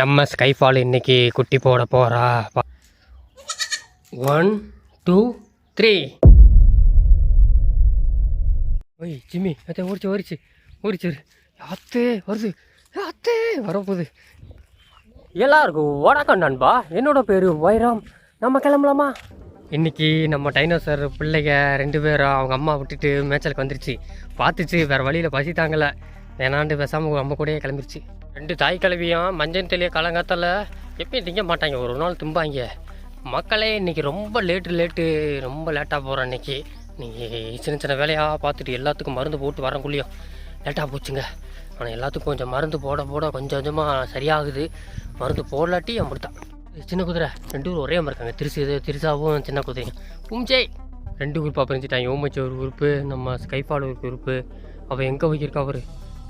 நம்ம ஸ்கைஃபால் இன்றைக்கி குட்டி போட போகிறா ஒன் டூ த்ரீ ஓய் ஜிம்மி அத்தை ஓடிச்சு ஓடிச்சு ஓடிச்சு அத்தே வருது. அத்தே வரப்போகுது. எல்லாருக்கும் வணக்கம் நண்பா. என்னோட பேர் வைராம். நம்ம கிளம்பலாமா? இன்னைக்கு நம்ம டைனோசர் பிள்ளைங்க ரெண்டு பேரும் அவங்க அம்மா விட்டுட்டு மேய்ச்சலுக்கு வந்துருச்சு. பார்த்துச்சு வேறு வழியில் பசி தாங்கலை. வேணாண்டு பேசாமல் நம்ம கூடயே கிளம்பிருச்சு. ரெண்டு தாய் கிளவியும் மஞ்சள் தெளிய காலங்காத்தால் எப்பயும் திங்க மாட்டாங்க. ஒரு நாள் திம்பாங்க. மக்களே இன்னைக்கு ரொம்ப லேட்டு லேட்டு ரொம்ப லேட்டாக போகிறோம் இன்றைக்கி நீங்கள் சின்ன சின்ன வேலையாக பார்த்துட்டு எல்லாத்துக்கும் மருந்து போட்டு வரக்குள்ளேயும் லேட்டாக போச்சுங்க. ஆனால் எல்லாத்துக்கும் கொஞ்சம் மருந்து போட போட கொஞ்சம் கொஞ்சமாக சரியாகுது. மருந்து போடலாட்டி அப்படித்தான் சின்ன குதிரை ரெண்டு ஊர் ஒரே மாதிரி இருக்காங்க. திருசு திருசாவும் சின்ன குதிரையும். உம்ஜே ரெண்டு குரூப்பாக பிரிஞ்சுட்டாங்க ஓமச்சி ஒரு குரூப்பு நம்ம ஸ்கைஃபால் ஒரு குரூப்பு அவள் எங்கே போய்க்கிருக்கா அவர்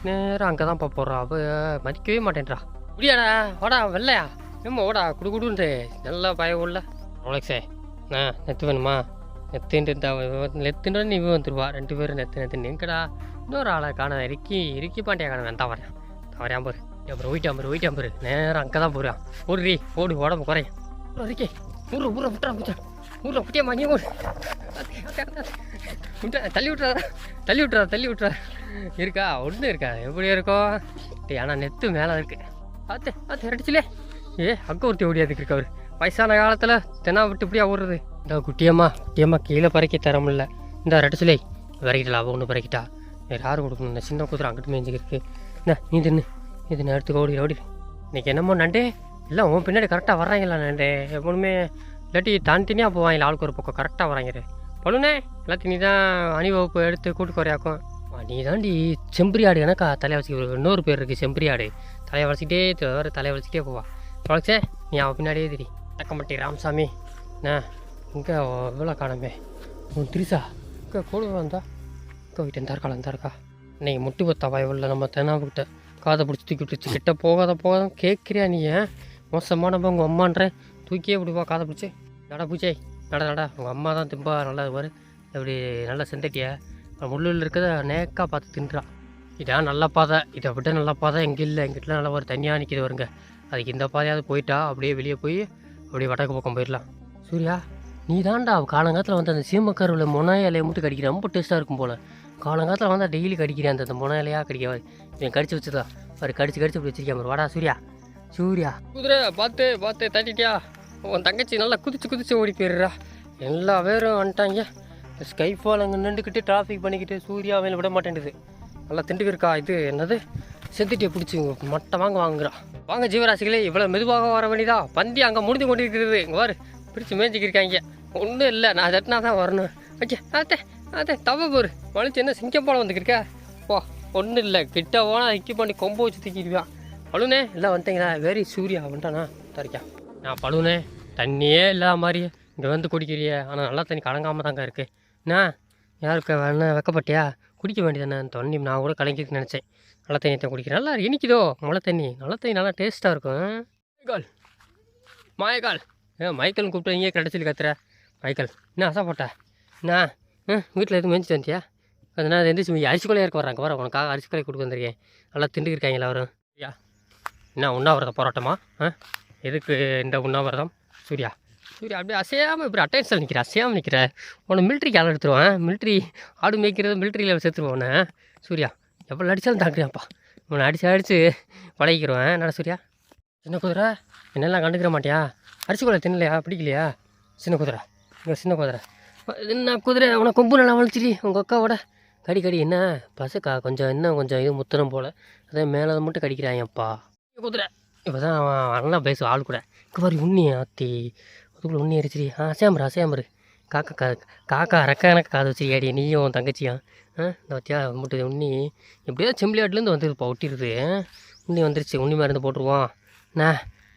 நேரம் அங்கே தான் போடுறா அவ மதிக்கவே மாட்டேன்றா முடியாடா வாடா வெள்ளையா நம்ம ஓடா குடு குடுன்ட்டு நல்லா பயம் உள்ள ரோலக்ஸே ஆ நெத்து வேணுமா நெத்துன்ட்டு இருந்தா நெத்துன்ற நீ வந்துருவா ரெண்டு பேரும் நெத்து நெத்து எங்கடா இன்னொரு ஆளை காண இறுக்கி இறுக்கி பாண்டியா காண வேண்டாம் வரேன் தவறையா போரு அப்புறம் ஒயிட்டாம் பாரு ஒயிட்டாம் பாரு நேரம் அங்கே தான் போகிறான் ஓடுறி ஓடு உடம்பு குறையும் இருக்கே ஊரை ஊர விட்டுறா விட்டா ஊரில் குட்டியா நீ ஓடு தள்ளி விட்றா தள்ளி விட்றா தள்ளி விட்றா இருக்கா? ஒன்று இருக்கா? எப்படி இருக்கும்? ஆனால் நெத்து மேலே இருக்கு. ஆத்து ஆத்து அடிச்சுலே. ஏ அக்க ஒருத்தி ஓடியாதுக்கு இருக்கு அவர். வயசான காலத்தில் தென்னா விட்டு இப்படியா ஓடுறது? இந்த குட்டியம்மா குட்டியம்மா கீழே பறக்கி தர முடியல. இந்த ரெட்டச்சிலே விறக்கிட்டா அவள் ஒன்று பறக்கிட்டா. வேறு யார் கொடுக்கணும்? இந்த சின்ன குதிரை அங்கிட்டு மேய்ஞ்சிருக்கு இந்த நீ தின்னு. இது நேரத்துக்கு ஓடி ஓடி. இன்னைக்கு என்னமோ நண்டே. இல்லை உன் பின்னாடி கரெக்டாக வர்றாங்களா நண்டே? எப்பவுமே இல்லாட்டி தனித்தனியாக போவாங்களா ஆளுக்கு ஒரு பக்கம் கரெக்டாக வராங்கிறேன் பழுனே எல்லாத்தையும் நீ தான் அணிவகுப்பு எடுத்து கூட்டு குறையாக்கும் நீ தாண்டி செம்பரி ஆடு எனக்கா? தலையை வச்சுக்க இன்னொரு பேர் இருக்குது செம்பரி ஆடு. தலையை வளச்சிக்கிட்டே வேறு தலையை வளச்சிக்கிட்டே போவா. வளச்சே நீ அவன் பின்னாடியே திரி தக்கம்பட்டி ராமசாமி. என்ன? இங்கே எவ்வளோ காணமே உன் திரிசா? இங்கே கூட வந்தா? இங்கே வீட்டு இருந்தா இருக்கா இந்த இருக்கா இன்னைக்கு முட்டு பத்தா வயவில் நம்ம தென்னாப்புக்கிட்ட காதை பிடிச்சி தூக்கி விட்டுச்சு கிட்ட போகாத போகாத கேட்குறியா நீ ஏன்? மோசமானப்ப உங்கள் அம்மான்றேன் தூக்கியே விடுவா காதை பிடிச்சி. நட பூச்சே நட நடா. உங்கள் அம்மா தான் திம்பா நல்லா பாரு இப்படி நல்லா செந்தட்டியா? முள்ளில் இருக்கிறத நேக்காக பார்த்து தின்றா. இதான் நல்ல பாதை இதை விட நல்ல பாதை எங்கே இல்லை? எங்கிட்ட நல்லா ஒரு தனியாக நிற்கிது வருங்க அதுக்கு இந்த பாதையாவது போயிட்டா அப்படியே வெளியே போய் அப்படியே வடக்கு பக்கம் போயிடலாம். சூர்யா நீ தான்டா காலங்காலத்தில் வந்து அந்த சீமக்கருவில் மொன இலையை மட்டும் கடிக்கிற. ரொம்ப டேஸ்ட்டாக இருக்கும் போல். காலங்காலத்தில் வந்து டெய்லி கடிக்கிறேன் அந்த அந்த மொன இலையாக கடிக்க இவன் கடிச்சு வச்சுதான் அவர் கடிச்சு கடிச்சு இப்படி வச்சிருக்கேன் வாடா சூர்யா. சூர்யா. குதிரை பார்த்து பார்த்து தட்டிட்டியா? உன் தங்கச்சி நல்லா குதிச்சு குதிச்சு ஓடி போயிடுறா எல்லா பேரும் வந்துட்டாங்க. ஸ்கை ஃபால் அங்கே நின்றுக்கிட்டு டிராஃபிக் பண்ணிக்கிட்டு சூர்யா மேலே விட மாட்டேங்குது நல்லா திண்டுக்கு இருக்கா இது என்னது? செத்துட்டியை பிடிச்சி மட்டை வாங்க வாங்குறா. வாங்க ஜீவராசிகளே இவ்வளோ மெதுவாக வர வேண்டியதா? பந்தி அங்கே முடிஞ்சு கொண்டு இருக்கிறது இங்கே வாரு பிடிச்சி மேய்ச்சிக்கிருக்காங்க ஒன்றும் இல்லை நான் தட்டினா தான் வரணும். ஓகே அத்தே அத்தே தவ போரு. வலிச்சு என்ன சிங்கம் போல வந்துக்கிருக்க? ஓ ஒன்றும் இல்லை கிட்ட போனால் இக்கி பண்ணி கொம்பு வச்சு தூக்கிடுவான் பழுனே எல்லாம் வந்துட்டீங்களா? வெரி சூர்யா வந்துட்டானா? தரிக்கா. நான் பழுனே தண்ணியே இல்லாத மாதிரி இங்கே வந்து குடிக்கிறியே. ஆனால் நல்லா தண்ணி கலங்காமல் தாங்க இருக்குது என்ன? யாருக்கு வேணா வெக்கப்பட்டியா? குடிக்க வேண்டியதானே தண்ணி. நான் கூட கலங்கிட்டு நினச்சேன். நல்ல தண்ணி தான் குடிக்கிறேன். நல்லா இனிக்குதோ? மழை தண்ணி. நல்ல தண்ணி நல்லா டேஸ்ட்டாக இருக்கும். மைக்கால் மாயக்கால். ஏன் மைக்கேல் கூப்பிட்டு இங்கே கடைசியில் கத்துற. மைக்கேல் என்ன ஆசைப்பட்ட என்ன? ம் வீட்டில் எதுவும் மெஞ்சிட்டு வந்துட்டியா அதனால் எந்திரிச்சு அரிசி இருக்க வராங்க வர உனக்காக அரிசி கொடுக்க வந்திருக்கேன். நல்லா திண்டுக்கிருக்காங்களா வரும் ஐயா என்ன உண்ணாவிரதம் போராட்டமா? ஆ? எதுக்கு இந்த உண்ணாவிரதம்? சூர்யா. சூர்யா அப்படியே அசையாமல் இப்படி அட்டென்ஷன் நிற்கிற அசையாமல் நிற்கிற உன்னை மிலிட்ரிக்கு ஆள் எடுத்துருவேன் மிலிட்ரி ஆடு மேய்க்கிறது மிலிட்ரியில் சேர்த்துருவேன் உன்னை சூர்யா எவ்வளோ அடித்தாலும் தாக்குறியாப்பா உன்னை அடிச்சு அடித்து பழகிக்கிறேன் நட சூர்யா? சின்ன குதிரை என்னெல்லாம் கண்டுக்கிற மாட்டியா? அரிசி தின்னலையா? பிடிக்கலையா? சின்ன குதிரை இங்கே சின்ன குதிரை. என்ன குதிரை? உன கொம்பு நல்லா வலிச்சிடி உங்கள் அக்காவோட. கடி கடி என்ன? பசக்கா? கொஞ்சம் இன்னும் கொஞ்சம் இது முத்தனம் போல். அதே மேலே மட்டும் கடிக்கிறாயப்பா. குதிரை. இப்போ தான் அவன் நல்லா பேசுவேன் ஆள் கூட. இங்கே பாரு உண்ணி ஆத்தி அதுக்குள்ளே உண்ணி அரிச்சிரி ஆ அசையாமரு அசையாமரு காக்கா கா காக்கா ரெக்க எனக்கு காது ஏடி நீயும் உன் தங்கச்சியும். ஆ இந்த வத்தியா முட்டு உண்ணி. எப்படியோ செம்பிளியாட்லேருந்து வந்துருப்பா ஒட்டிடுது. உண்ணி வந்துருச்சு உண்ணி மருந்து போட்டுருவோம். என்ன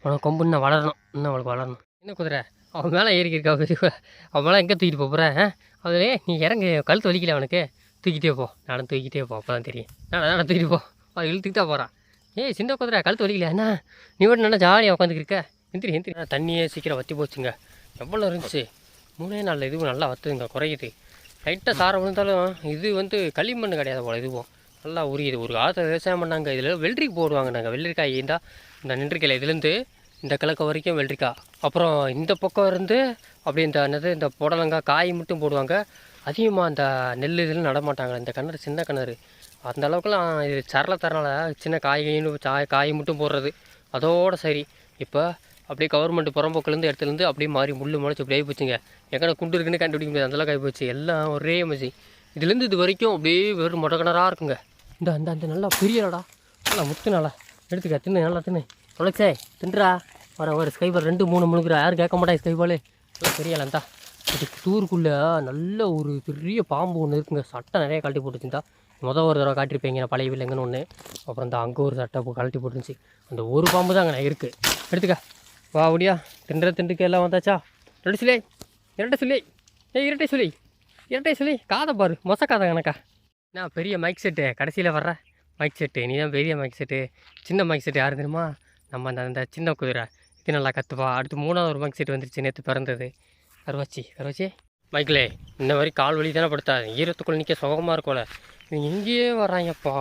உனக்கு கொம்பு இன்னும் வளரணும் இன்னும் அவளுக்கு வளரணும். என்ன குதிரை? அவன் மேலே ஏறிக்கிருக்கா பெரிய அவன் மேலே எங்கே தூக்கிட்டு போகிறேன் அதில் நீ இறங்கு கழுத்து வலிக்கல அவனுக்கு. தூக்கிட்டே போ. நானும் தூக்கிட்டே போ அப்போ தான் தெரியும். நான் நான் தூக்கிட்டு போ. அவள் இழுத்துக்கிட்டா போகிறான் ஏய் சின்ன குதிரை கழுத்து வலிக்கலையா? என்ன? நீ மட்டும் நல்லா ஜாலியாக உட்காந்துக்கிருக்க எந்திரி எந்திரி. தண்ணியே சீக்கிரம் வற்றி போச்சுங்க. எவ்வளோ இருந்துச்சு? மூணே நாளில் இதுவும் நல்லா வத்துதுங்க குறையுது. லைட்டாக சாரம் விழுந்தாலும் இது வந்து களிமண் கிடையாது போல் இதுவும். நல்லா உரியுது. ஒரு காலத்தில் விவசாயம் பண்ணாங்க இதில் வெள்ளரிக்கு போடுவாங்க நாங்கள் வெள்ளரிக்காய் இருந்தால் இந்த நின்றுக்கையில் இதுலேருந்து இந்த கிழக்க வரைக்கும் வெள்ளரிக்காய். அப்புறம் இந்த பக்கம் இருந்து அப்படி இந்த என்னது இந்த புடலங்காய் காய் மட்டும் போடுவாங்க. அதிகமாக அந்த நெல் இதில் நடமாட்டாங்க. இந்த கிணறு சின்ன கிணறு. அந்த அளவுக்குலாம் இது சரள தரனால சின்ன காய்கறின்னு காய் காய் மட்டும் போடுறது. அதோடு சரி. இப்போ அப்படியே கவர்மெண்ட் புறம்போக்கிலேருந்து இடத்துலேருந்து அப்படியே மாறி முள்ளு முளைச்சி அப்படியே போச்சுங்க எங்கே குண்டு இருக்குன்னு கண்டுபிடிக்க முடியாது. அந்தளவுக்கு ஆகி போச்சு எல்லாம் ஒரே மச்சி இதுலேருந்து இது வரைக்கும் அப்படியே வெறும் மொட்டை கிணறாக இருக்குங்க. இந்த அந்த அந்த நல்லா புரியலடா. நல்லா முத்து நல்லா எடுத்துக்க தின்னு நல்லா தின்னு. தொலைச்சே தின்றா. வர ஒரு ஸ்கைபால் ரெண்டு மூணு முழுக்கிறா யாரும் கேட்க மாட்டா ஸ்கைபாலு பெரியலாம் தான் இது டூருக்குள்ளே நல்ல ஒரு பெரிய பாம்பு ஒன்று இருக்குங்க. சட்டை நிறைய கழட்டி போட்டுச்சுந்தா மொதல் ஒரு தடவை காட்டியிருப்பீங்க நான் பழைய வீட்டில் ஒன்று அப்புறம் இந்த அங்கே ஒரு சட்டை கழட்டி போட்டுருந்துச்சு. அந்த ஒரு பாம்பு தான் அங்கே இருக்குது எடுத்துக்க. வா ஒடியா தின்ற திண்டுக்கு எல்லாம் வந்தாச்சா? ரெண்டு சிலை. இரட்டை சொல்லி ஏய் இரட்டை சொல்லி இரட்டை சொல்லி காதை பாரு. மொச காதை கணக்கா. நான் பெரிய மைக் செட்டு கடைசியில் வர்ற மைக் செட்டு நீ தான் பெரிய மைக் செட்டு சின்ன மைக் செட்டு யாரு தெரியுமா? நம்ம அந்த அந்த சின்ன குதிரை. இது நல்லா கற்றுப்பா அடுத்து மூணாவது ஒரு மைக் செட் வந்துருச்சு. நேற்று பிறந்தது. கருவாச்சி கருவாச்சி மைக்கிலே இந்த மாதிரி கால் வலி தானே படுத்தா ஈரத்துக்குள்ளே நிற்க சுகமாக இருக்கும்ல நீ இங்கேயே வராங்கப்பா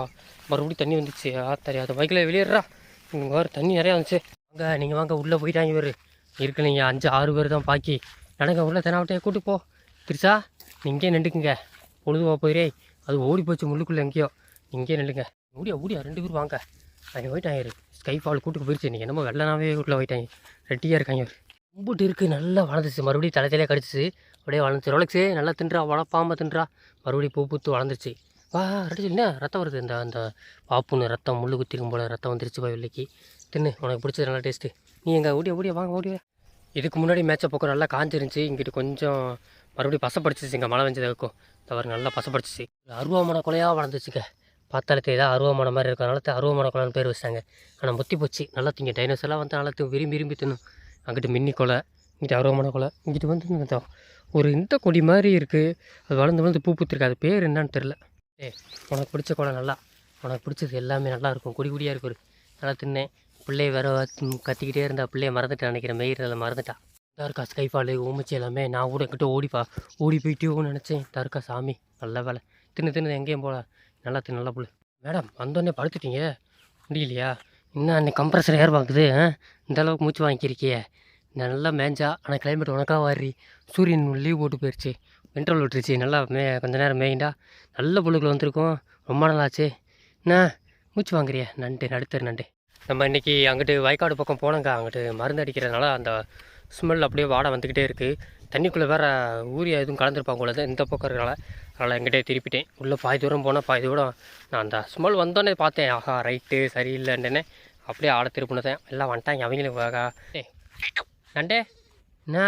மறுபடியும் தண்ணி வந்துச்சு. ஆ தெரியாது மைக்கில் வெளியேறா இங்கே வேறு தண்ணி நிறையா வந்துச்சு. வாங்க நீங்கள் வாங்க உள்ளே போயிட்டாங்க இவர். இருக்கு நீங்கள் அஞ்சு ஆறு பேர் தான் பாக்கி. நடங்க உள்ளே தெனாவட்டையை கூட்டு போ. திருசா நீ இங்கேயே நின்றுக்குங்க. பொழுதுவா போயிரே. அது ஓடி போச்சு முள்ளுக்குள்ளே எங்கேயோ. இங்கேயே நில்லுங்க. ஓடியா ஓடியா ரெண்டு பேர் வாங்க. அங்கே போயிட்டாங்க இரு ஸ்கை ஃபால் கூட்டுக்கு போயிடுச்சு நீங்கள் என்னமோ வெள்ளனாவே உள்ளே போயிட்டாங்க. ரெட்டியாக இருக்காங்க இவர். கும்பிட்டு இருக்குது நல்லா வளர்ந்துச்சு மறுபடியும் தலை தலையாக கடிச்சிச்சு. அப்படியே வளர்ந்துச்சு ரொலக்ஸே நல்லா தின்றா வளர்ப்பாமல் தின்றா. மறுபடியும் பூ பூத்து வளர்ந்துச்சு வா ரெடி என்ன ரத்தம் வருது. இந்த அந்த பாப்புன்னு ரத்தம் முள்ளு குத்திருக்கும் போல ரத்தம் வந்துருச்சு போய் வெள்ளைக்கு. தின்னு உனக்கு பிடிச்சது நல்லா டேஸ்ட்டு நீ எங்கே ஓடிய ஓடிய வாங்க ஓடிய. இதுக்கு முன்னாடி மேட்சை பக்கம் நல்லா காஞ்சிருந்துச்சு. இங்கிட்டு கொஞ்சம் மறுபடியும் பசப்படிச்சிச்சு இங்கே மழை வெஞ்சதுக்கும் தவறு நல்லா பசப்படிச்சிச்சு அருவாமனை கொலையாக வளர்ந்துச்சுங்க. பார்த்தாலே தெரியுதா அருவாமனை மாதிரி இருக்கும் அதனால அருவாமனை கொலைன்னு பேர் வச்சாங்க ஆனால் முத்தி போச்சு. நல்லா திங்க. டைனோஸ் எல்லாம் வந்து நல்லா விரும்பி விரும்பி தின்னும். அங்கிட்டு மின்னி கொலை இங்கிட்டு அருவாமனை கொலை இங்கிட்டு வந்து ஒரு இந்த கொடி மாதிரி இருக்குது அது வளர்ந்து வளர்ந்து பூ பூத்திருக்கு. அது பேர் என்னன்னு தெரில ஏ உனக்கு பிடிச்ச குடம் நல்லா உனக்கு பிடிச்சது எல்லாமே நல்லா இருக்கும். குடி குடியாக இருக்கும் நல்லா தின்னேன். பிள்ளைய வேற கத்திக்கிட்டே இருந்தா பிள்ளைய மறந்துட்டேன் நினைக்கிறேன். மெயிறதில் மறந்துட்டா. தர்கா ஸ்கைஃபாலு ஊமிச்சி எல்லாமே. நான் கூட எங்கிட்ட ஓடிப்பா. ஓடி போயிட்டோன்னு நினச்சேன். தர்கா சாமி. நல்ல வேலை. தின்னு தின்னு எங்கேயும் போல நல்லா தின்னு நல்லா புள்ளு மேடம் வந்தோடனே படுத்துட்டீங்க? முடியலையா? இன்னும் அன்னைக்கு கம்ப்ரஸர் ஏர் பார்க்குது இந்த அளவுக்கு மூச்சு வாங்கிக்கிருக்கியே நல்லா மேஞ்சா ஆனால் கிளைமேட் உனக்காக வாரி சூரியன் லீவ் போட்டு போயிடுச்சு வென்ட்ரல் விட்டுருச்சு. நல்லா மே கொஞ்ச நேரம் மேயிண்டா நல்ல புழுக்கள் வந்திருக்கும். ரொம்ப நாளாச்சு என்ன? மூச்சு வாங்குறிய? நண்டு நடுத்தர் நண்டு. நம்ம இன்றைக்கி அங்கிட்டு வயக்காடு பக்கம் போனோங்க அங்கிட்டு மருந்து அடிக்கிறதுனால அந்த ஸ்மெல் அப்படியே வாடை வந்துக்கிட்டே இருக்குது தண்ணிக்குள்ளே வேற ஊரியா எதுவும் கலந்துருப்பாங்க உள்ளது இந்த பக்கம் இருக்கிறனால அதனால் எங்கிட்டே திருப்பிட்டேன். உள்ளே பாதி தூரம் போனால் பாதி தூரம் நான் அந்த ஸ்மெல் வந்தோடனே பார்த்தேன். ஆஹா ரைட்டு சரியில்லைன்னு அப்படியே ஆட திருப்பினதேன் எல்லாம் வந்துட்டாங்க. அவங்களுக்கு நண்டே. என்ன?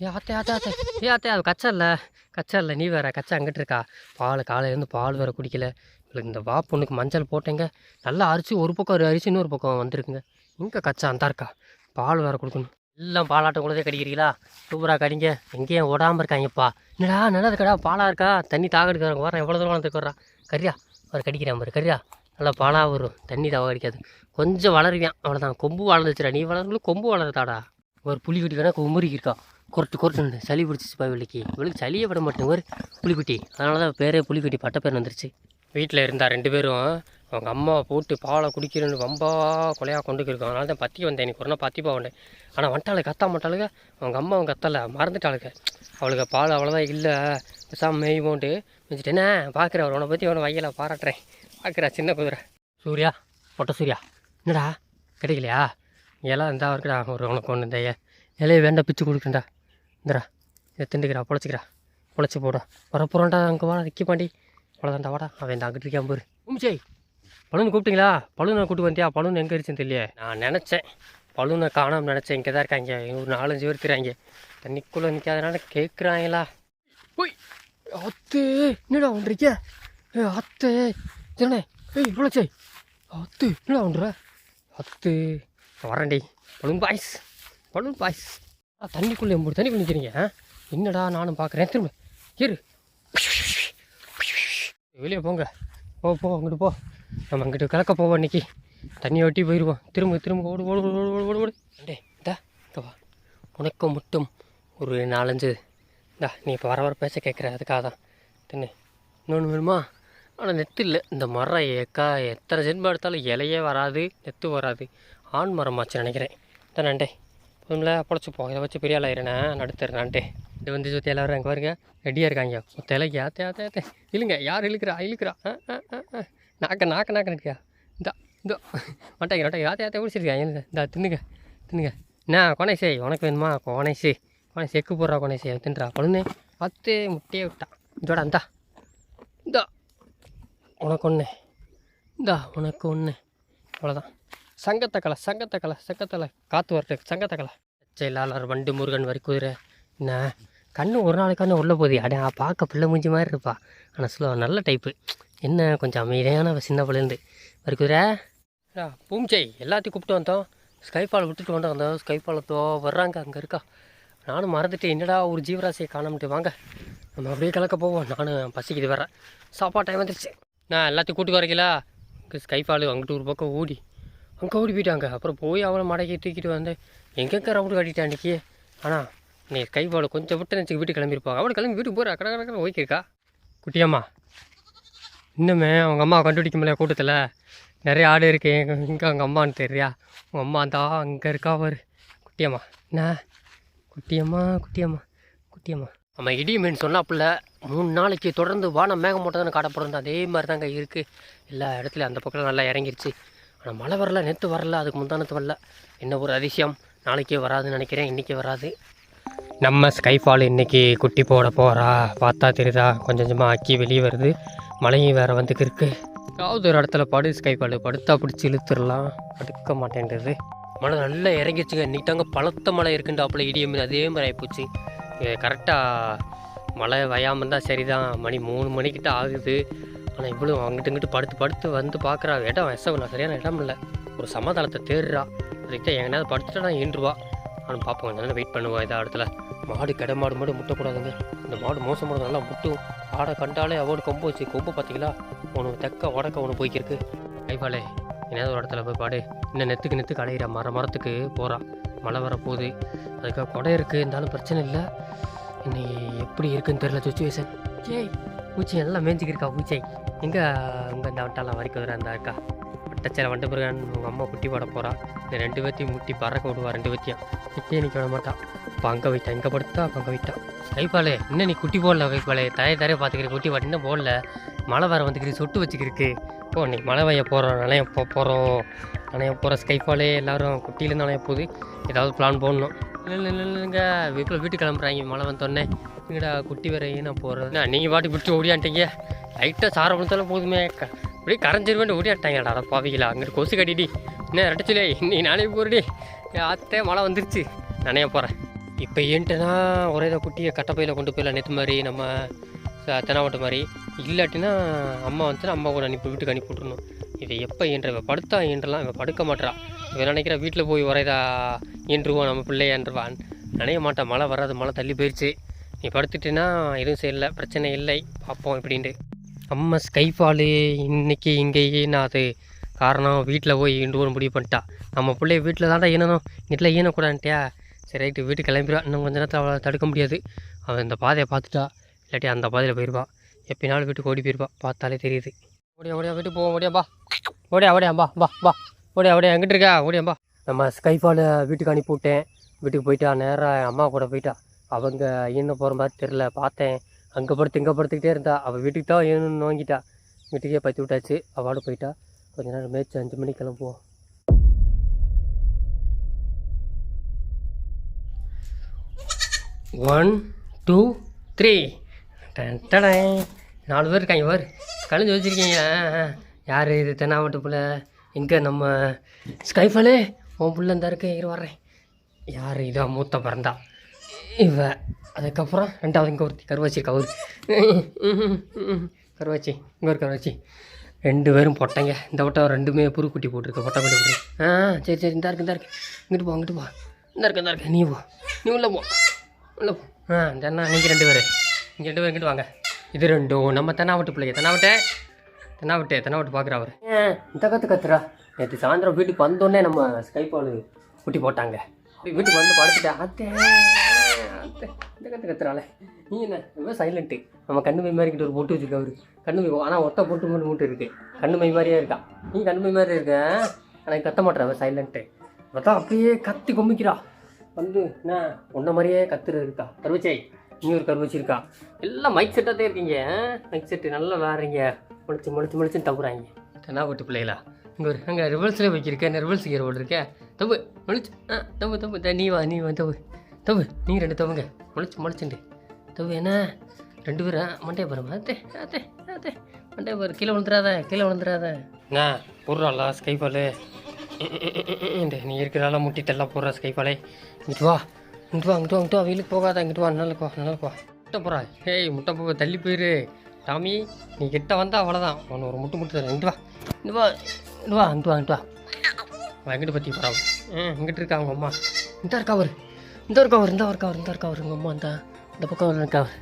ஆத்தே ஆத்தே ஆத்தே ஏ ஆத்தே அது கச்சா இல்லை கச்சா இல்லை நீ வேற கச்சா அங்கிட்டு இருக்கா. பால் காலையிலேருந்து பால் வேற குடிக்கல. இவளுக்கு இந்த வா பொண்ணுக்கு மஞ்சள் போட்டேங்க. நல்லா அரிசி ஒரு பக்கம் ஒரு அரிசி இன்னொரு பக்கம் வந்திருக்குங்க. இங்கே கச்சா அந்த இருக்கா. பால் வேற கொடுக்கணும். எல்லாம் பாலாட்டம் கூடதே கடிக்கிறீங்களா? சூப்பராக கடிங்க. எங்கேயும் ஓடாமல் இருக்காங்கப்பா என்னடா நல்லது கடா பாலாக இருக்கா? தண்ணி தாக எடுக்கிறாங்க வரேன் எவ்வளோ தூரம் வந்துருக்கு கரியா அவர் கடிக்கிறான் பாரு கரியா. நல்லா பாலாக வரும் தண்ணி தாக அடிக்காது. கொஞ்சம் வளருவியான் அவ்வளோதான் கொம்பு வளர்ந்துச்சுடா. நீ வளர்ந்து கொம்பு வளருதாடா. ஒரு புளி வேணா குமுறிக்கு இருக்கா கொரட்டு சளி பிடிச்சிச்சு பயவலிக்கு இவளுக்கு. சளியே விட மாட்டேங்க ஒரு புலிக்குட்டி. அதனால தான் பேரே புளிக்குட்டி பட்ட பேர் வந்துருச்சு. வீட்டில் இருந்தால் ரெண்டு பேரும் அவங்க அம்மா போட்டு பாலை குடிக்கிறேன்னு ரொம்ப கொலையாக கொண்டு போயிருக்கோம் அதனால தான் பற்றி வந்தேன். எனக்கு ஒரு நாள் பத்திப்பா வந்தேன் ஆனால் வந்துட்டாளுங்க கத்தா மாட்டாளுங்க அவங்க அம்மா அவங்க கத்தலை மறந்துட்டாளுங்க அவளுக்கு பால் அவ்வளோதான் இல்லை. பேசாமல் மேய்வோன்ட்டு என்ன? பார்க்குறேன் அவனை பற்றி அவனை வையலை பாராட்டுறேன். பார்க்குறா சின்ன குதிரை. சூர்யா பொட்ட சூர்யா. என்னடா? கிடைக்கலையா? எல்லாம் இந்தா இருக்குடா. ஒரு உனக்கு ஒன்று இந்த இலையை வேண்டாம் பிச்சு கொடுக்குறேன்டா இந்தடா இதை திண்டுக்கிறா பொழைச்சிக்கிறா. பொழைச்சி போடா வரப்போகிறான்டா அங்கே வாடா நிற்க மாட்டி அவ்வளோதான்டா வாடா. அவன் இந்த அங்கிட்டு இருக்கான் பாரு. உமிச்சை பலூன் கூப்பிட்டீங்களா? பலூனை கூட்டு வந்தியா? பலூன் எங்கே இருந்துச்சுன்னு தெரியல நான் நினச்சேன். பலூனை காணாமல் நினச்சேன். இங்கே தான் இருக்காங்க. ஒரு நாலஞ்சு பேர் இருக்கிறாங்க. தண்ணிக்குள்ளே நிற்காதனால கேட்குறாங்களா ஓய் அத்து. என்னடா ஒன்றிருக்க ஏ அத்து. திறனே ஏய் இவ்வளோச்சே அத்து. என்னடா ஒன்ற அத்து. வரேன்டி. Balloon boys. Balloon boys. தண்ணிக்குள்ளே எம்பூர் தண்ணிக்குள்ளே நிற்கிறீங்க என்னடா நானும் பார்க்குறேன் திரும்ப ஏறு வெளியே போங்க. போ போ அங்கிட்டு போ. நம்ம அங்கிட்டு கலக்க போவோம் இன்னைக்கு. தண்ணியை ஒட்டி போயிடுவோம் திரும்ப திரும்ப ஓடு ஓடு ஓடு ஓடு ஓடு ஓடு. டே இந்தா இந்தவா உனக்கு மட்டும் ஒரு நாலஞ்சு. இந்தா நீ இப்போ வர வர பேச கேட்குற அதுக்காக தான். தண்ணி இன்னொன்று வேணுமா? ஆனால் நெத்து இல்லை. இந்த மரம் ஏக்கா எத்தனை ஜென்மம் எடுத்தாலும் இலையே வராது நெத்து வராது. ஆண் மரமாச்சு நினைக்கிறேன். தான் நண்டே பொழைச்சிப்போம். இதை வச்சு பெரிய ஆள் ஆயிரண்ணா நடுத்துறேன்ட்டு இது வந்து சுற்றி எல்லோரும் அங்கே பாருங்க. ரெடியாக இருக்காங்க. முத்தையில ஏத்தே ஏத்தே ஏத்தே இழுங்க. யார் இழுக்கிறா? இழுக்கிறா. ஆ ஆ ஆ நாக்க நாக்க நாக்க நிற்கியா? இந்தா இந்த. மாட்டாங்க மாட்டாங்க ஏத்தே ஏத்தே பிடிச்சிருக்காங்க எழுந்த இந்தா தின்னுங்க. தின்னுங்க. என்ன கொனைசே உனக்கு வேணுமா? கோனேசே கோனேசி எக்கு போடுறா கோனேசி தின்றா. கொழுந்தே. பார்த்து முட்டையே விட்டான் இதோட அந்தா இந்தா. உனக்கு ஒன்று இந்தா உனக்கு ஒன்று அவ்வளோதான் சங்கத்தக்கலை சங்கத்தக்கலை சங்கத்தலை காற்று வரட்டு சங்கத்தக்கலை செயலாளர் வண்டு முருகன் வரி குதிரை. என்ன? கண்ணு ஒரு நாளைக்கான கண்ணு உள்ள போகுது. பார்க்க பிள்ளை மூஞ்சி மாதிரி இருப்பா. ஆனால் ஸ்லோ நல்ல டைப்பு என்ன? கொஞ்சம் அமைதியான சின்ன பிள்ளைந்து வரி குதிரை. அடா, எல்லாத்தையும் கூப்பிட்டு வந்தோம். ஸ்கைஃபால் விட்டுட்டு வந்து வந்தோம். ஸ்கைஃபாலத்தோ வர்றாங்க அங்கே இருக்கா. நானும் மறந்துட்டு என்னடா ஒரு ஜீவராசியை காணமிட்டு. வாங்க. நம்ம அப்படியே கலக்க போவோம். நானும் பசிக்குது வரேன் சாப்பாடு டைம் வந்துருச்சு நான் எல்லாத்தையும் கூட்டு வரீங்களா? ஸ்கைஃபாலு அங்கிட்டு ஒரு பக்கம் ஓடி. அங்கே ஓடி போயிட்டாங்க. அப்புறம் போய் அவளை மடக்கி தூக்கிட்டு வந்து எங்கெங்க ரவுண்டு கட்டிட்டான் அன்றைக்கி ஆனால் நீ ஸ்கைஃபாலு கொஞ்சம் விட்டு நினச்சி வீட்டுக்கு கிளம்பியிருப்பாங்க அவளை கிளம்பி வீட்டுக்கு போகிற கடை கடை ஓகேக்கா குட்டியம்மா இன்னுமே அவங்க அம்மா கண்டுபிடிக்க முடியல கூட்டத்தில். நிறைய ஆடு இருக்கு. இங்கே அவங்க அம்மான்னு தெரியா? உங்கள் அம்மா தான் அங்கே இருக்கா அவர் குட்டியம்மா என்ன? குட்டியம்மா குட்டியம்மா குட்டியம்மா. நம்ம இடி மீன் சொன்னாப்புல மூணு நாளைக்கு தொடர்ந்து வானம் மேகம் மட்டும் தானே காட்டப்படுறது அதே மாதிரி தாங்க இருக்குது எல்லா இடத்துலையும் அந்த பக்கம் நல்லா இறங்கிருச்சு. ஆனால் மழை வரல நேற்று வரல அதுக்கு முந்தானத்து வரல. என்ன ஒரு அதிசயம். நாளைக்கே வராதுன்னு நினைக்கிறேன். இன்றைக்கி வராது. நம்ம ஸ்கைஃபால் இன்றைக்கி குட்டி போட போகிறா பார்த்தா தெரியுதா? கொஞ்சம் கொஞ்சமாக அக்கி வெளியே வருது. மழையும் வேறு வந்துக்கு இருக்குது ஏதாவது ஒரு இடத்துல படு ஸ்கைஃபால் படுத்தா பிடிச்சி இழுத்துடலாம். அடுக்க மாட்டேன்றது. மழை நல்லா இறங்கிச்சுங்க இன்றைக்கி தாங்க பழத்த மழை இருக்குண்டாப்புல இடியும் அதே மாதிரி ஆகிப்போச்சு கரெக்டாக மழை வயாமல் இருந்தால் சரிதான். மணி மூணு மணிக்கிட்ட ஆகுது. ஆனால் இவ்வளோ அங்கிட்டு இங்கிட்டு படுத்து படுத்து வந்து பார்க்குறா இடம் விசவனா சரியான இடம் இல்லை. ஒரு சமாதானத்தை தேடுறா. அதுக்கு தான் எங்கேயாவது படுத்துட்டா நான் ஏன்றுவா ஆனால் பார்ப்போம் கொஞ்ச நேரம் வெயிட் பண்ணுவோம் இதாக இடத்துல. மாடு கடை மாடு மாடு முட்டக்கூடாதுங்க. இந்த மாடு மோசமானது நல்லா முட்டும். ஆடை கண்டாலே அவனு கொம்பு வச்சு. கொம்பு பார்த்தீங்களா ஒன்று தெக்க உடக்க ஒன்று போய்க்கிருக்கு. ஐபாலே ஏதாவது ஒரு இடத்துல போய் பாடு. இன்னும் நெத்துக்கு நெத்து அலையிற. மர மரத்துக்கு போகிறா மழை வரப்போகுது. அதுக்காக குடை இருக்குது இருந்தாலும் பிரச்சனை இல்லை. இன்னைக்கு எப்படி இருக்குன்னு தெரியல சுச்சுவேஷன் ஏய் பூச்சி எல்லாம் மேய்ஞ்சிக்கிருக்கா பூச்சை. எங்கே உங்கள் இந்த வட்டாலாம் வரைக்கும் வர அந்த அக்கா. வட்டச்சேர வண்ட பிறகு உங்கள் அம்மா குட்டி போட போகிறா இந்த ரெண்டு பேர்த்தையும் முட்டி பறக்க விடுவா ரெண்டு பேர்த்தையும் கிட்டே நிற்க விட மாட்டான் இப்போ அங்கே வைட்டா இங்கே படுத்தா அப்போ அங்கே வைட்டான் வைப்பாளே இன்னும் நீ குட்டி போடல கைப்பாலே தரைய தரைய பார்த்துக்கிற குட்டி பாட்டு இன்னும் போடல. மழை வர வந்துக்கிற சொட்டு வச்சுக்கிருக்கு ஓ நீ மழை வைய போகிறோம் நனைய போ போகிறோம் நனைய போகிற ஸ்கைஃபாலே எல்லோரும் குட்டியிலேருந்து நனைய போகுது. ஏதாவது பிளான் போடணும். இல்லை இல்லை இல்லை இல்லைங்க வீட்டில் வீட்டுக்கு கிளம்புறாங்க. மழை வந்தோடனே இங்கடா குட்டி வேற நான் போகிறேன் நீங்கள் பாட்டி விட்டு ஓடியான்ட்டீங்க லைட்டாக சாரை விழுந்தாலும் போதுமே. க- அப்படியே கரைஞ்சிருவேன் ஓடியாட்டாங்கடா அதை பாவிகளா. அங்கிட்டு கொசு கட்டிடி என்ன ரெட்டச்சிலே இன்னைக்கு நானே போறடி. அத்தே மழை வந்துருச்சு. நனைய போகிறேன் இப்போ ஏன்ட்டுனா ஒரே இதை குட்டியை கட்டப்பையில் கொண்டு போயிடலாம் நேற்று மாதிரி நம்ம ச- தெனாவட்டு மாதிரி. இல்லாட்டினா அம்மா வந்துச்சுன்னா அம்மா கூட அனுப்பி வீட்டுக்கு அனுப்பி விட்றணும் இதை எப்போ ஈன்ற இவன் படுத்தா ஈன்றலாம் இவன் படுக்க மாட்டான் இவன் நினைக்கிற வீட்டில் போய் உரையதா ஈன்றுவோம் நம்ம பிள்ளையான்றுவான் நினைய மாட்டான் மழை வராது மழை தள்ளி போயிடுச்சு நீ படுத்துட்டேன்னா எதுவும் சரியில்லை பிரச்சனை இல்லை. பார்ப்போம் இப்படின்ட்டு அம்மா ஸ்கைஃபாலு இன்னைக்கு இங்கேயே நான் அது காரணம் வீட்டில் போய் இன்று முடிவு பண்ணிட்டா. நம்ம பிள்ளைய வீட்டில் தான்டா ஈனணும் வீட்டில் ஈனக்கூடாதுன்ட்டியா சரி ரைட்டு வீட்டுக்கு கிளம்பிடுவா. இன்னும் கொஞ்ச நேரத்தில் அவளை தடுக்க முடியாது. அவன் இந்த பாதையை பார்த்துட்டா. இல்லாட்டி அந்த பாதையில் போயிடுவான் எப்படினாலும் வீட்டுக்கு ஓடி போயிடுவா பார்த்தாலே தெரியுது. ஓடியா ஓடியா வீட்டுக்கு போவோம் ஓடியா பா. ஓடியா ஓடியா பா பா பா. ஓடியா ஓடியா எங்கிட்டு இருக்கா? ஓடியா பா. நம்ம ஸ்கைஃபாலை வீட்டுக்கு அனுப்பி விட்டேன். வீட்டுக்கு போயிட்டா நேராக அம்மா கூட போயிட்டா. அவங்க ஈன போகிற மாதிரி தெரில பார்த்தேன். அங்கே படுத்து இங்கே படுத்துக்கிட்டே இருந்தா அவள் வீட்டுக்கு தான் ஏன்னு வாங்கிட்டா. வீட்டுக்கே பற்றி விட்டாச்சு அவளோட போயிட்டா. கொஞ்ச நேரம் மேய்ச்சி அஞ்சு மணிக்கு கிளம்புவோம். ஒன் டூ த்ரீ டடை நாலு பேர் இருக்காங்க பார் கழிஞ்சு வச்சுருக்கீங்க. யார் இது தென்னாவட்டு பிள்ளை? எங்கே நம்ம ஸ்கைஃபாலே உன் பிள்ளை இந்த இருக்க இரு வர்றேன். யார் இதோ மூத்த பிறந்தா? இவ. அதுக்கப்புறம் ரெண்டாவது இங்கே ஒருத்தி கருவாச்சி கவுரு கருவாச்சி இங்கே ஒரு கருவாச்சி. ரெண்டு பேரும் பொட்டைங்க. இந்த வட்டம் ரெண்டுமே புருக்குட்டி போட்டிருக்கு பொட்டை குட்டி போட்டு ஆ சரி சரி இந்த இருக்கு இந்த இருக்கு. இங்கிட்டு போ அங்கிட்டு போ. இந்த இருக்கு இந்த இருக்கு. நீ போ. நீ உள்ளே போ. உள்ளே போ. ஆ தென்னா நீங்கள் ரெண்டு பேர். நீங்கள் ரெண்டு பேர் இங்கிட்டு வாங்க. இது ரெண்டும் நம்ம தென்னாவட்டு பிள்ளைங்க. தென்னாவட்டே? தென்னாவட்டே தென்னாவட்டு பார்க்குறா அவர். ஏன் இந்த கற்று கத்துறா. நேற்று சாயந்தரம் வீட்டுக்கு வந்தோடனே நம்ம ஸ்கைபால் குட்டி போட்டாங்க. வீட்டுக்கு வந்து படுத்துட்டேன். அத்தே. இந்த கற்று கத்துறாளே நீ என்ன ரொம்ப சைலண்ட்டு நம்ம கண்ணு மை மாதிரி கிட்ட ஒரு பொட்டு வச்சுருக்க அவரு கண்ணு மை ஆனால் ஒத்த பொட்டு மட்டும் மூட்டு இருக்குது கண்ணு மை மாதிரியே இருக்கா நீ கண்ணு மை மாதிரி இருக்க ஆனால் கத்த மாட்டேன் அவன் சைலண்ட்டு பார்த்தா அப்படியே கத்தி கொம்பிக்கிறா வந்து என்ன உன்ன மாதிரியே கத்துறது இருக்கா கருவச்சை நீ ஒரு கருவச்சி இருக்கா எல்லாம் மைக் செட்டாக இருக்கீங்க மைக் செட்டு நல்லா விளாட்றீங்க முழிச்சு முழிச்சு முழிச்சு தப்புறாங்க தென்னா போட்டு பிள்ளைகளா இங்கே ஒரு அங்கே ரிவல்ஸில் வைக்கிருக்கேன் ரிவல்ஸ் கீரை ஓட்டிருக்கேன் தம்பு தப்பு முழிச்சு ஆ தப்பு தப்பு த நீ வா நீ வா தப்பு தவு நீ ரெண்டு தவுங்க முளைச்சி முளைச்சுண்டு. தவு என்ன? ரெண்டு பேரும் மண்டைய பாரு அத்தே அத்தே அத்தே. மண்டைய பாரு. கீழே விழுந்துடாத கீழே விழுந்துடாத என்ன போடுறாளா ஸ்கைஃபாலு நீ இருக்கிறால முட்டிட்டெல்லாம் போடுற ஸ்கைஃபாலே இங்கிட்டு வா. இங்கிட்டு வா இங்கிட்டு வா இங்கிட்டு வா. வெயிலுக்கு போகாத இங்கிட்டு வா. நல்லா வா நல்லா வா முட்டை போகிறா ஏய் முட்டை போக தள்ளி போயிரு. டாமி நீ கிட்ட வந்தால் அவ்வளோதான் உன்னை ஒரு முட்டு முட்டு தரேன் இங்கிட்டு வா. இங்கிட்டு வா இங்கிட்டு வா இங்கிட்டு வா இங்கிட்டு வா. எங்கிட்ட பற்றி போகிறா ம் இங்கிட்டு இருக்கா அவங்க அம்மா. இந்த இருக்கா ஒரு இந்த ஒரு கவர் இந்த ஒரு அவர் இந்த ஒரு அவர் உங்கள் அம்மா இந்த இந்த பக்கம் இருக்கா கவர்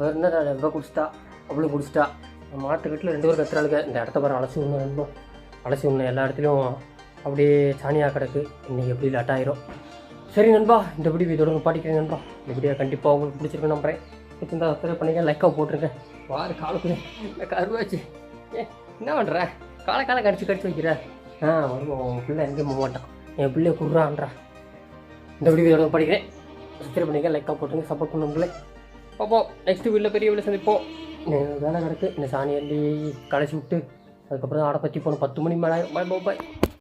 வேறு என்ன ரொம்ப குடிச்சிட்டா? அவ்வளோ குடிச்சிட்டா. மாட்டுக்கட்டில் ரெண்டு பேரும் கத்துறாளுங்க இந்த இடத்த பாரு அலசி ஒன்று ரொம்ப அலசி ஒன்று எல்லா இடத்துலையும் அப்படியே சாணியாக கிடக்கு. இன்றைக்கி எப்படி லேட் ஆயிரும். சரி நண்பா இந்த வீடியோ இதோட பாட்டிக்கிறேன் நண்பா. இந்த வீடியோ கண்டிப்பாக உங்களுக்கு பிடிச்சிருக்கு நம்புறேன். பிடிச்சிருந்தா சப்ஸ்கிரைப் பண்ணிக்க லைக்காக போட்டிருக்கேன் வாரு காலுக்குள்ளே இந்த கருவாச்சு ஏ என்ன பண்ணுற காலை காலை கடிச்சு கடிச்சு வைக்கிற? ஆ வருவோம். உன் பிள்ளை எங்கேயும் போக மாட்டான். என் பிள்ளைய குடுறான்றா. இந்த வீடியோ இதோட படிக்கிறேன். சப்ஸ்கிரைப் பண்ணிக்க லைக்காக போட்டுருங்க சப்போர்ட் பண்ணுங்களே பார்ப்போம் நெக்ஸ்ட் வீடியோவில் பெரிய வீடியோ சந்திப்போம். வேலை கிடக்கு. இந்த சாணி அள்ளி கடைசி விட்டு அதுக்கப்புறம் ஆடை பற்றி போகணும். பத்து மணி மேலே பாய் பாய்